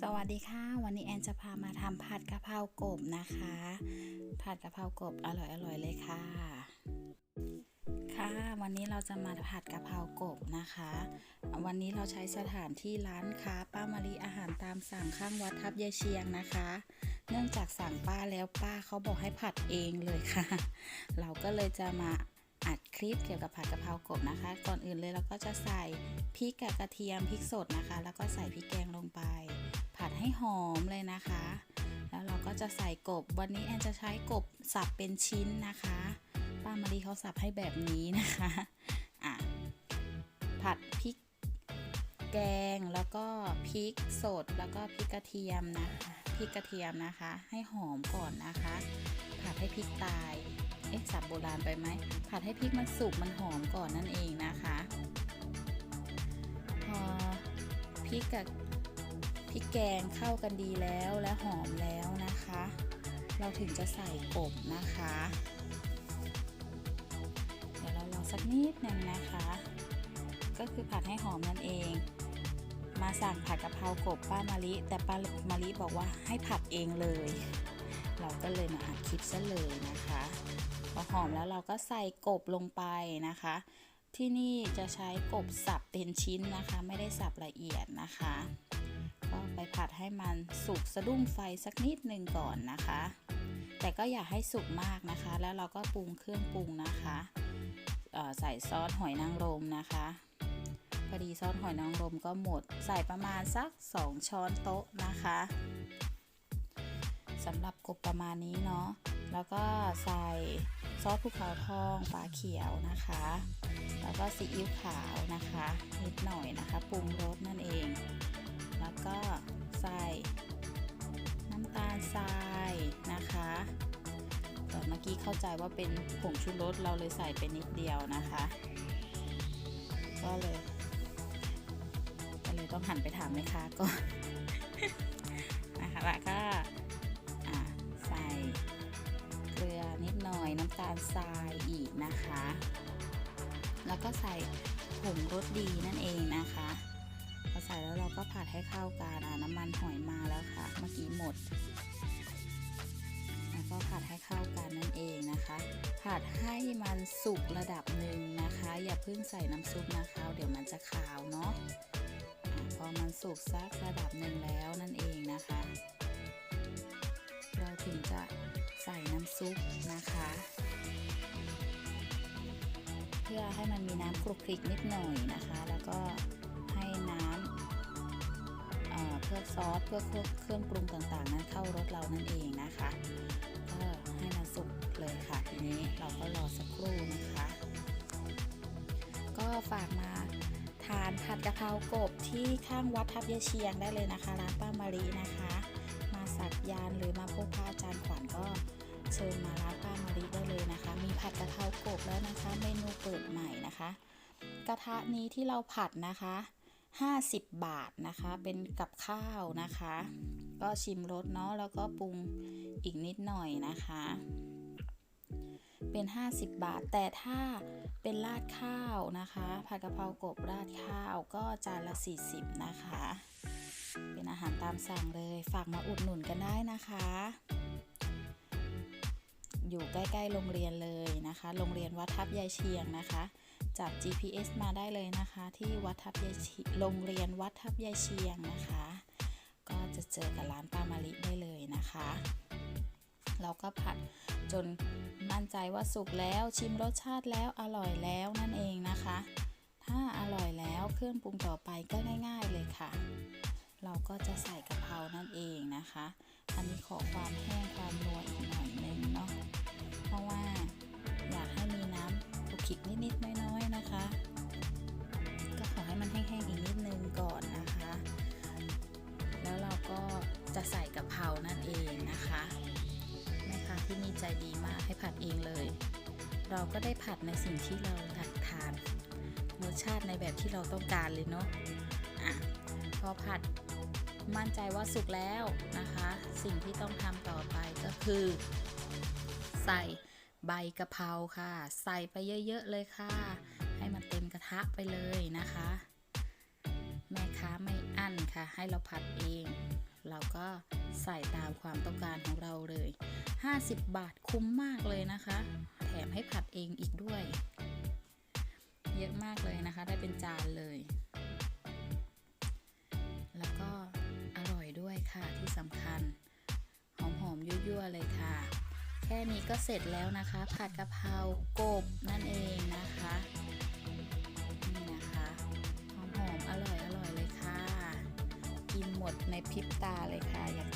สวัสดีค่ะ วันนี้แอนจะพามาทำผัดกะเพรากบนะคะ ผัดกะเพรากบอร่อยอร่อยเลยค่ะ ค่ะ วันนี้เราจะมาผัดกะเพรากบนะคะ วันนี้เราใช้สถานที่ร้านค้าป้ามะลิอาหารตามสั่งข้างวัดทับยายเชียงนะคะ เนื่องจากสั่งป้าแล้วป้าเขาบอกให้ผัดเองเลยค่ะ เราก็เลยจะมาอัดคลิปเกี่ยวกับผัดกะเพรากบนะคะ ก่อนอื่นเลยเราก็จะใส่พริกกับกระเทียมพริกสดนะคะ แล้วก็ใส่พริกแกงลงไป ให้หอมเลยนะคะ แล้วเราก็จะใส่กบ วันนี้แอนจะใช้กบสับเป็นชิ้นนะคะ ป้ามารีเขาสับให้แบบนี้นะคะอะผัดพริกแกงแล้วก็พริกสดแล้วก็พริกกระเทียมนะคะพริกกระเทียมนะคะ ให้หอมก่อนนะคะผัดให้พริกตาย เอ๊ะสับโบราณไปไหมผัดให้พริกมันสุกมันหอมก่อนนั่นเองนะคะ พอพริกกับ พริกแกงเข้ากันดีแล้วและหอมแล้วนะคะ เราถึงจะใส่กบนะคะ เดี๋ยวเรารอสักนิดหนึ่งนะคะ ก็คือผัดให้หอมนั่นเอง มาสั่งผัดกะเพรากบป้ามาลิ แต่ป้ามาลิบอกว่าให้ผัดเองเลย เราก็เลยมาอัดคลิปซะเลยนะคะพอหอมแล้วเราก็ใส่กบลงไปนะคะที่นี่จะใช้กบสับเป็นชิ้นนะคะ ไม่ได้สับละเอียดนะคะ ก็ไปผัดให้มันสุกสะดุ้งไฟสักนิดหนึ่งก่อนนะคะ แต่ก็อย่าให้สุกมากนะคะ แล้วเราก็ปรุงเครื่องปรุงนะคะใส่ซอสหอยนางรมนะคะพอดีซอสหอยนางรมก็หมด ใส่ประมาณสัก 2 ช้อนโต๊ะนะคะสำหรับกบประมาณนี้เนาะแล้วก็ใส่ซอสภูเขาทองฝาเขียวนะคะ แล้วก็ซีอิ๊วขาวนะคะนิดหน่อยนะคะปรุงรสนั่นเอง แล้วก็ใส่น้ำตาลทรายนะคะแต่เมื่อกี้เข้าใจว่าเป็นผงชูรสเราเลยใส่ไปนิดเดียวนะคะ ก็เลยก็เลยต้องหันไปถามแม่ค้าก่อนนะคะแล้วก็ใส่เกลือนิดหน่อยน้ำตาลทรายอีกนะคะ แล้วก็ใส่ผงรสดีนั่นเองนะคะ ใส่แล้วเราก็ผัดให้เข้ากันน้ำมันหอยมาแล้วค่ะ เมื่อกี้หมดแล้วก็ผัดให้เข้ากันนั่นเองนะคะ ผัดให้มันสุกระดับหนึ่งนะคะ อย่าเพิ่งใส่น้ำซุปนะคะ เดี๋ยวมันจะขาวเนาะอะพอมันสุกสักระดับหนึ่งแล้วนั่นเองนะคะ เราถึงจะใส่น้ำซุปนะคะ เพื่อให้มันมีน้ำคลุกคลิกนิดหน่อยนะคะ แล้วก็ ซอสเพื่อเครื่องปรุงต่างๆ นั้นเข้ารสเรานั่นเองนะคะก็ให้มันสุกเลยค่ะทีนี้เราก็รอสักครู่นะคะ ก็ฝากมาทานผัดกะเพรากบที่ข้างวัดทับยายเชียงได้เลยนะคะร้านป้ามารีนะคะ มาสักยานหรือมาพบพระอาจารย์ขวัญก็เชิญมาร้านป้ามารีได้เลยนะคะ มีผัดกะเพรากบแล้วนะคะ เมนูเปิดใหม่นะคะ กระทะนี้ที่เราผัดนะคะ 50 บาทนะคะ เป็นกับข้าวนะคะ ก็ชิมรสเนาะแล้วก็ปรุงอีกนิดหน่อยนะคะ เป็น 50 บาท แต่ถ้าเป็นราดข้าวนะคะผัดกะเพรากบราดข้าวก็จานละ 40 นะคะ เป็นอาหารตามสั่งเลย ฝากมาอุดหนุนกันได้นะคะ อยู่ใกล้ ๆ โรงเรียนเลยนะคะ โรงเรียนวัดทับยายเชียงนะคะ จับ GPS มาได้เลยนะคะ ที่วัดทับยายเชีโรงเรียนวัดทับยายเชียงนะคะ ก็จะเจอกับร้านป้ามาลิได้เลยนะคะเราก็ผัดจนมั่นใจว่าสุกแล้วชิมรสชาติแล้วอร่อยแล้วนั่นเองนะคะ ถ้าอร่อยแล้วเครื่องปรุงต่อไปก็ง่าย ๆเลยค่ะ เราก็จะใส่กะเพรานั่นเองนะคะ อันนี้ขอความแห้งความนัวอีกหน่อยนึงเนาะเพราะว่าอยากให้มีน้ำคลุกคลิกนิดๆน้อย ห้มันแห้งอีกนิดนึงก่อนนะคะ แล้วเราก็จะใส่กะเพรานั่นเองนะคะแม่ค้าที่นี่ใจดีมากให้ผัดเองเลย เราก็ได้ผัดในสิ่งที่เราอยากทานรสชาติในแบบที่เราต้องการเลยเนาะอะพอผัดมั่นใจว่าสุกแล้วนะคะ สิ่งที่ต้องทำต่อไปก็คือ ใส่ใบกะเพราค่ะ ใส่ไปเยอะ ๆ เลยค่ะ ให้มันเต็มกระทะไปเลยนะคะ แม่ค้าไม่อั้นค่ะ ให้เราผัดเอง เราก็ใส่ตามความต้องการของเราเลย 50 บาทคุ้มมากเลยนะคะ แถมให้ผัดเองอีกด้วย เยอะมากเลยนะคะ ได้เป็นจานเลย แล้วก็อร่อยด้วยค่ะที่สำคัญ หอมๆยั่วๆเลยค่ะ แค่นี้ก็เสร็จแล้วนะคะ ผัดกะเพรากบนั่นเองนะคะ พริบตาเลยค่ะอย่าง